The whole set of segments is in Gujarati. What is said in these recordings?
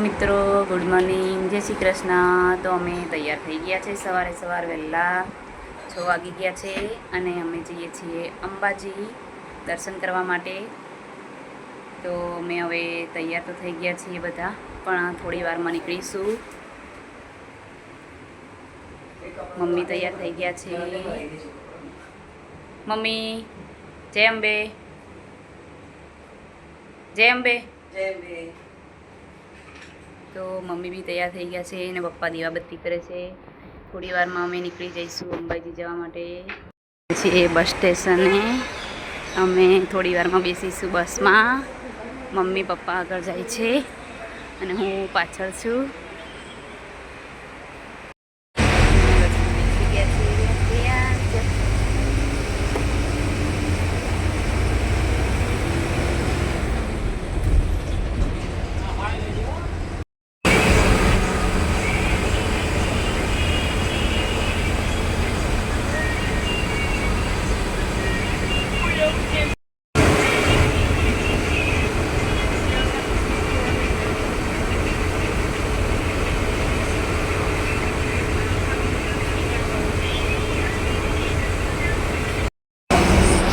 મિત્રો ગુડ મોર્નિંગ જય શ્રી કૃષ્ણ. તો અમે તૈયાર થઈ ગયા છે સવારે સવાર વહેલા છ વાગી ગયા છે અને અમે જઈએ છીએ અંબાજી દર્શન કરવા માટે. તો અમે હવે તૈયાર તો થઈ ગયા છીએ બધા, પણ થોડી વારમાં નીકળીશું. મમ્મી તૈયાર થઈ ગયા છે. મમ્મી જય અંબે. જય અંબે. તો મમ્મી બી તૈયાર થઈ ગયા છે અને પપ્પા દીવાબત્તી કરે છે. થોડી વારમાં અમે નીકળી જઈશું અંબાજી જવા માટે. પછી એ બસ સ્ટેશને. અમે થોડી વારમાં બેસીશું બસમાં. મમ્મી પપ્પા આગળ જાય છે અને હું પાછળ છું બેસી ગયા છીએ ત્યાં જ.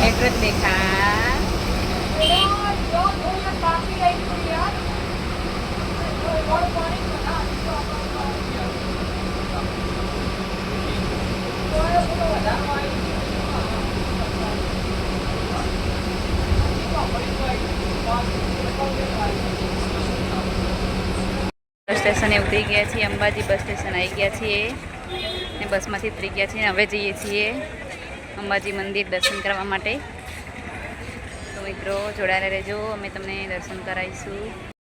એડ્રેસ દેખા બસ સ્ટેશને ઉતરી ગયા છીએ, અંબાજી બસ સ્ટેશન આવી ગયા છીએ ને બસમાંથી ઉતરી ગયા છીએ હવે જઈએ છીએ અંબાજી મંદિર દર્શન કરવા માટે. તો મિત્રો, જોડાયેલા રહેજો, અમે તમને દર્શન કરાવીશું.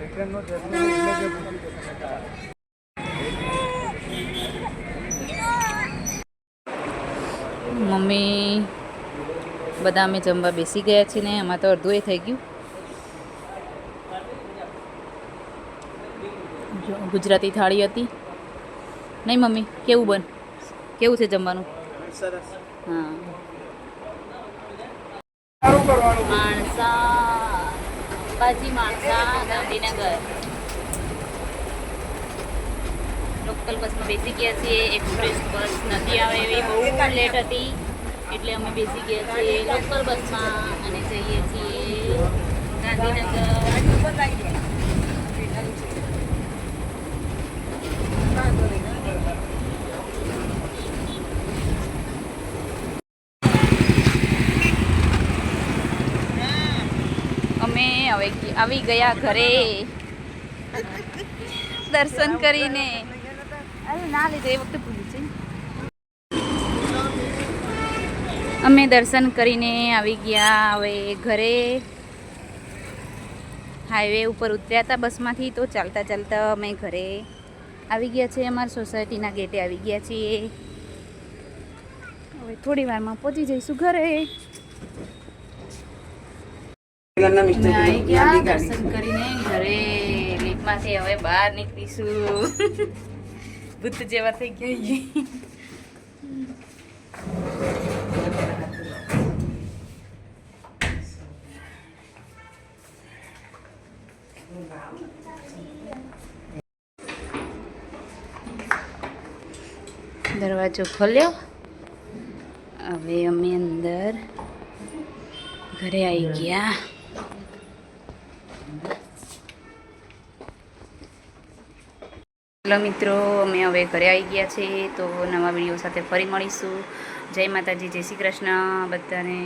રિટર્નનો ચાર્જ એટલે જે પૂછી શકો મમ્મી બધા અમે જમવા બેસી ગયા છીએ ને એમાં તો અડધું એ થઈ ગયું. ગુજરાતી થાળી હતી. નહીં મમ્મી કેવું બન? કેવું છે જમવાનું? સરસ. હા. માણસા. અંબાજી, માણસા ગાંધીનગર. લોકલ બસમાં બેસી ગયા છીએ એક્સપ્રેસ બસ નથી આવે એવી બહુ લેટ હતી, એટલે અમે બેસી ગયા છીએ. લોકલ બસમાં અને જઈએ છીએ ગાંધીનગર. હવે આવી ગયા ઘરે. દર્શન કરીને. અમે દર્શન કરીને આવી ગયા હવે ઘરે. હાઈવે ઉપર ઉતર્યા હતા બસમાંથી, તો ચાલતા ચાલતા અમે ઘરે આવી ગયા છે અમારા સોસાયટીના ગેટે આવી ગયા છીએ. હવે થોડી વારમાં પહોંચી જઈશું ઘરે. આવી ગયા દર્શન કરીને ઘરે લીપમાંથી હવે બહાર નીકળીશું. ભૂત જેવા થઈ ગયા. દરવાજો ખોલ્યો. હવે અમે અંદર ઘરે આવી ગયા. હેલો મિત્રો, અમે હવે ઘરે આવી ગયા છે, તો નવા વીડિયો સાથે ફરી મળીશું. જય માતાજી, જય શ્રી કૃષ્ણ, બધાને.